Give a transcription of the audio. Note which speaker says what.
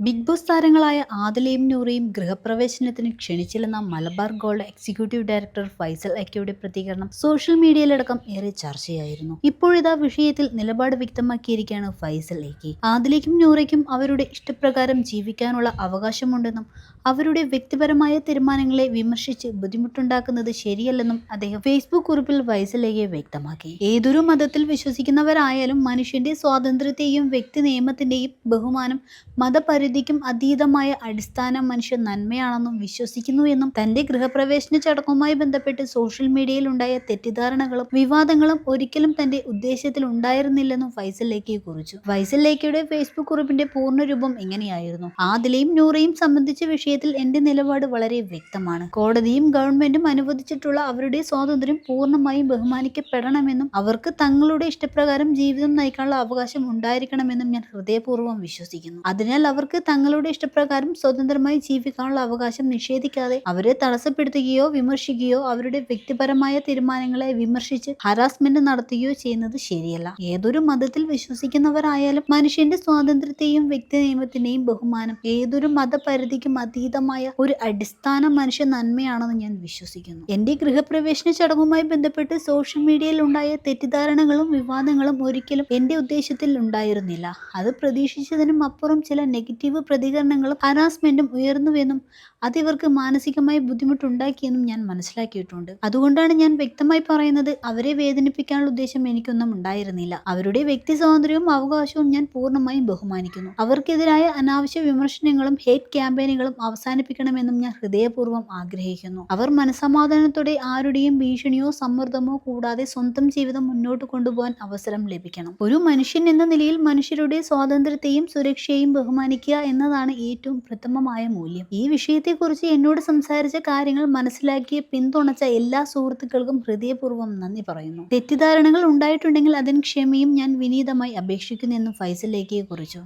Speaker 1: Big boss താരങ്ങളായ ആദിലയും നൂറയും ഗൃഹപ്രവേശനത്തിന് ക്ഷണിച്ചില്ലെന്ന Malabar gold executive director Faisal അക്കയുടെ പ്രതികരണം സോഷ്യൽ മീഡിയയിലടക്കം ഏറെ ചർച്ചയായിരുന്നു. ഇപ്പോഴിതാ വിഷയത്തിൽ നിലപാട് വ്യക്തമാക്കിയിരിക്കുകയാണ് ഫൈസൽ അക്കി ആദിലയ്ക്കും നൂറയ്ക്കും അവരുടെ ഇഷ്ടപ്രകാരം ജീവിക്കാനുള്ള അവകാശമുണ്ടെന്നും അവരുടെ വ്യക്തിപരമായ തീരുമാനങ്ങളെ വിമർശിച്ച് ബുദ്ധിമുട്ടുണ്ടാക്കുന്നത് ശരിയല്ലെന്നും അദ്ദേഹം ഫേസ്ബുക്ക് കുറിപ്പിൽ ഫൈസൽ എകെ വ്യക്തമാക്കി. ഏതൊരു മതത്തിൽ വിശ്വസിക്കുന്നവരായാലും മനുഷ്യന്റെ സ്വാതന്ത്ര്യത്തെയും വ്യക്തി നിയമത്തിന്റെയും ബഹുമാനം മതപരിധിക്കും അതീതമായ അടിസ്ഥാന മനുഷ്യ നന്മയാണെന്നും വിശ്വസിക്കുന്നു എന്നും തന്റെ ഗൃഹപ്രവേശന ചടങ്ങുമായി ബന്ധപ്പെട്ട് സോഷ്യൽ മീഡിയയിൽ ഉണ്ടായ തെറ്റിദ്ധാരണകളും വിവാദങ്ങളും ഒരിക്കലും തന്റെ ഉദ്ദേശത്തിൽ ഉണ്ടായിരുന്നില്ലെന്നും ഫൈസൽ ലേഖയെ കുറിച്ചു. ഫൈസൽ ലേഖയുടെ ഫേസ്ബുക്ക് കുറിപ്പിന്റെ പൂർണരൂപം ഇങ്ങനെയായിരുന്നു. ആദിലയും നൂറയും സംബന്ധിച്ച വിഷയത്തിൽ എന്റെ നിലപാട് വളരെ വ്യക്തമാണ്. കോടതിയും ഗവൺമെന്റും അനുവദിച്ചിട്ടുള്ള അവരുടെ സ്വാതന്ത്ര്യം പൂർണമായും ബഹുമാനിക്കപ്പെടണമെന്നും അവർക്ക് തങ്ങളുടെ ഇഷ്ടപ്രകാരം ജീവിതം നയിക്കാനുള്ള അവകാശം ഉണ്ടായിരിക്കണമെന്നും ഞാൻ ഹൃദയപൂർവം വിശ്വസിക്കുന്നു. അതിനാൽ അവർക്ക് തങ്ങളുടെ ഇഷ്ടപ്രകാരം സ്വതന്ത്രമായി ജീവിക്കാനുള്ള അവകാശം നിഷേധിക്കാതെ അവരെ തടസ്സപ്പെടുത്തുകയോ വിമർശിക്കുകയോ അവരുടെ വ്യക്തിപരമായ തീരുമാനങ്ങളെ വിമർശിച്ച് ഹറാസ്മെന്റ് നടത്തുകയോ ചെയ്യുന്നത് ശരിയല്ല. ഏതൊരു മതത്തിൽ വിശ്വസിക്കുന്നവരായാലും മനുഷ്യന്റെ സ്വാതന്ത്ര്യത്തെയും വ്യക്തി നിയമത്തിന്റെയും ബഹുമാനം ഏതൊരു മതപരിധിക്കും അതീതമായ ഒരു അടിസ്ഥാന മനുഷ്യ നന്മയാണെന്ന് ഞാൻ വിശ്വസിക്കുന്നു. എന്റെ ഗൃഹപ്രവേശന ചടങ്ങുമായി ബന്ധപ്പെട്ട് സോഷ്യൽ മീഡിയയിൽ ഉണ്ടായ തെറ്റിദ്ധാരണകളും വിവാദങ്ങളും ഒരിക്കലും എന്റെ ഉദ്ദേശത്തിൽ ഉണ്ടായിരുന്നില്ല. അത് പ്രതീക്ഷിച്ചതിനും അപ്പുറം ചില നെഗറ്റീവ് പ്രതികരണങ്ങളും ഹറാസ്മെന്റും ഉയർന്നുവെന്നും അത് ഇവർക്ക് മാനസികമായി ബുദ്ധിമുട്ടുണ്ടാക്കിയെന്നും ഞാൻ മനസ്സിലാക്കിയിട്ടുണ്ട്. അതുകൊണ്ടാണ് ഞാൻ വ്യക്തമായി പറയുന്നത് അവരെ വേദനിപ്പിക്കാനുള്ള ഉദ്ദേശം എനിക്കൊന്നും ഉണ്ടായിരുന്നില്ല. അവരുടെ വ്യക്തി സ്വാതന്ത്ര്യവും അവകാശവും ഞാൻ പൂർണമായും ബഹുമാനിക്കുന്നു. അവർക്കെതിരായ അനാവശ്യ വിമർശനങ്ങളും ഹേറ്റ് ക്യാമ്പയിനുകളും അവസാനിപ്പിക്കണമെന്നും ഞാൻ ഹൃദയപൂർവം ആഗ്രഹിക്കുന്നു. അവർ മനസമാധാനത്തോടെ ആരുടെയും ഭീഷണിയോ സമ്മർദ്ദമോ കൂടാതെ സ്വന്തം ജീവിതം മുന്നോട്ട് കൊണ്ടുപോകാൻ അവസരം ലഭിക്കണം. ഒരു മനുഷ്യൻ എന്ന നിലയിൽ മനുഷ്യരുടെ സ്വാതന്ത്ര്യത്തെയും സുരക്ഷയെയും ബഹുമാനിക്കുക എന്നതാണ് ഏറ്റവും പ്രഥമമായ മൂല്യം. ഈ വിഷയത്തെക്കുറിച്ച് എന്നോട് സംസാരിച്ച കാര്യങ്ങൾ മനസ്സിലാക്കി പിന്തുണച്ച എല്ലാ സുഹൃത്തുക്കൾക്കും ഹൃദയപൂർവം നന്ദി പറയുന്നു. തെറ്റിദ്ധാരണകൾ ഉണ്ടായിട്ടുണ്ടെങ്കിൽ അതിന് ക്ഷമയും ഞാൻ വിനീതമായി അപേക്ഷിക്കുന്നു എന്നും ഫൈസൽ ലേഖയെ കുറിച്ചു.